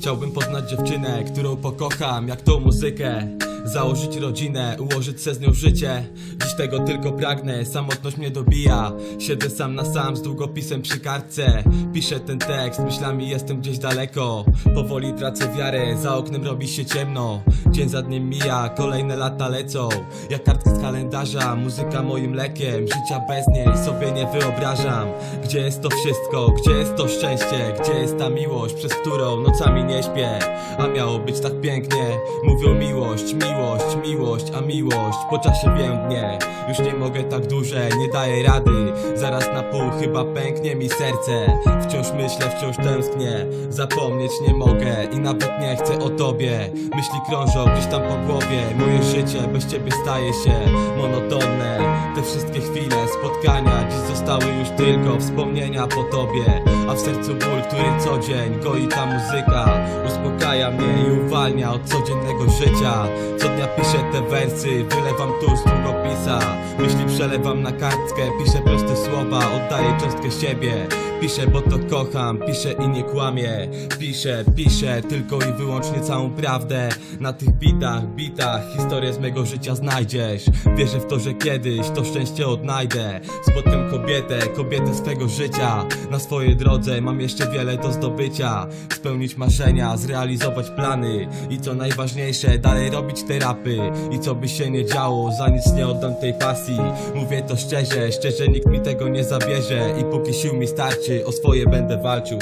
Chciałbym poznać dziewczynę, którą pokocham Jak tą muzykę Założyć rodzinę, ułożyć se z nią życie. Dziś tego tylko pragnę, samotność mnie dobija. Siedzę sam na sam z długopisem przy kartce. Piszę ten tekst, myślami jestem gdzieś daleko. Powoli tracę wiarę, za oknem robi się ciemno. Dzień za dniem mija, kolejne lata lecą. Jak kartki z kalendarza, muzyka moim lekiem. Życia bez niej sobie nie wyobrażam. Gdzie jest to wszystko, gdzie jest to szczęście? Gdzie jest ta miłość, przez którą nocami nie śpię? A miało być tak pięknie Mówią miłość, miłość, miłość, a miłość Po czasie więdnie Już nie mogę tak dłużej, nie daję rady. Zaraz na pół chyba pęknie mi serce. Wciąż myślę, wciąż tęsknię. Zapomnieć nie mogę i nawet nie chcę o tobie. Myśli krążą gdzieś tam po głowie. Moje życie bez ciebie staje się monotonne. Te wszystkie chwile, spotkania Dziś zostały już tylko wspomnienia po tobie. A w sercu ból, który co dzień goi ta muzyka Uspokaja mnie i uwalnia od codziennego życia Co dnia piszę te wersy, wylewam tu z długopisa przelewam na kartkę, piszę proste słowa Oddaję cząstkę siebie. Piszę, bo to kocham, piszę i nie kłamię. Piszę, piszę, tylko i wyłącznie całą prawdę. Na tych bitach, bitach, historię z mego życia znajdziesz. Wierzę w to, że kiedyś to szczęście odnajdę. Spotkam kobietę, kobietę swego życia. Na swojej drodze mam jeszcze wiele do zdobycia. Spełnić marzenia, zrealizować plany. I co najważniejsze, dalej robić te rapy I co by się nie działo, za nic nie oddam tej pasji Mówię to szczerze, szczerze nikt mi tego nie zabierze. I póki sił mi starczy, o swoje będę walczył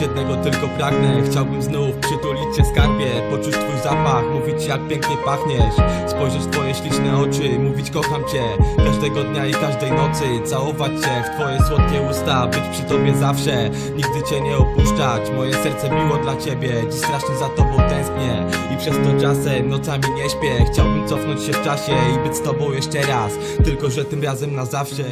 Jednego tylko pragnę. Chciałbym znów przytulić cię skarbie Poczuć twój zapach, mówić jak pięknie pachniesz. Spojrzeć w twoje śliczne oczy Mówić kocham cię. Każdego dnia i każdej nocy Całować cię w twoje słodkie usta Być przy tobie zawsze. Nigdy cię nie opuszczać Moje serce biło dla ciebie. Dziś strasznie za tobą tęsknię I przez to czasem nocami nie śpię. Chciałbym cofnąć się w czasie I być z tobą jeszcze raz Tylko, że tym razem na zawsze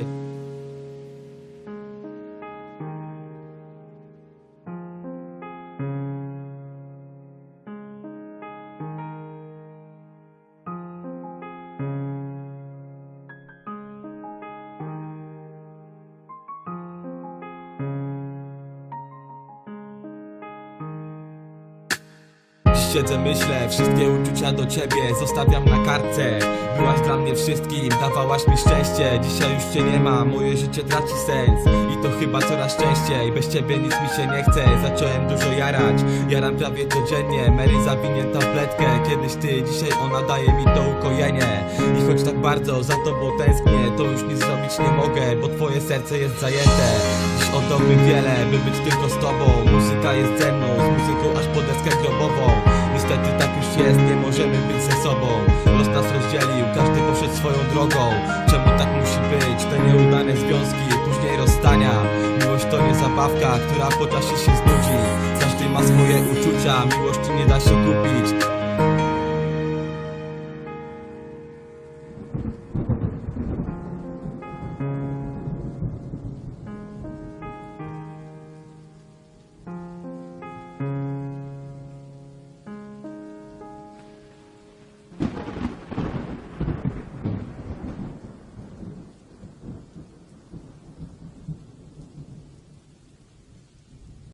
Siedzę, myślę, wszystkie uczucia do ciebie zostawiam na kartce. Byłaś dla mnie wszystkim, dawałaś mi szczęście. Dzisiaj już cię nie ma, moje życie traci sens. I to chyba coraz częściej, bez ciebie nic mi się nie chce. Zacząłem dużo jarać, jaram prawie codziennie. Mary zawinięta w kiedyś ty, dzisiaj ona daje mi to ukojenie. I choć tak bardzo za tobą tęsknię, to już nic zrobić nie mogę Bo twoje serce jest zajęte. Dziś oddałbym wiele, by być tylko z tobą. Muzyka jest ze mną, z muzyką aż po deskę grobową Niestety tak już jest, nie możemy być ze sobą. Los nas rozdzielił, każdy poszedł swoją drogą. Czemu tak musi być? Te nieudane związki, później rozstania. Miłość to nie zabawka, która po czasie się znudzi. Każdy ma swoje uczucia, miłości nie da się kupić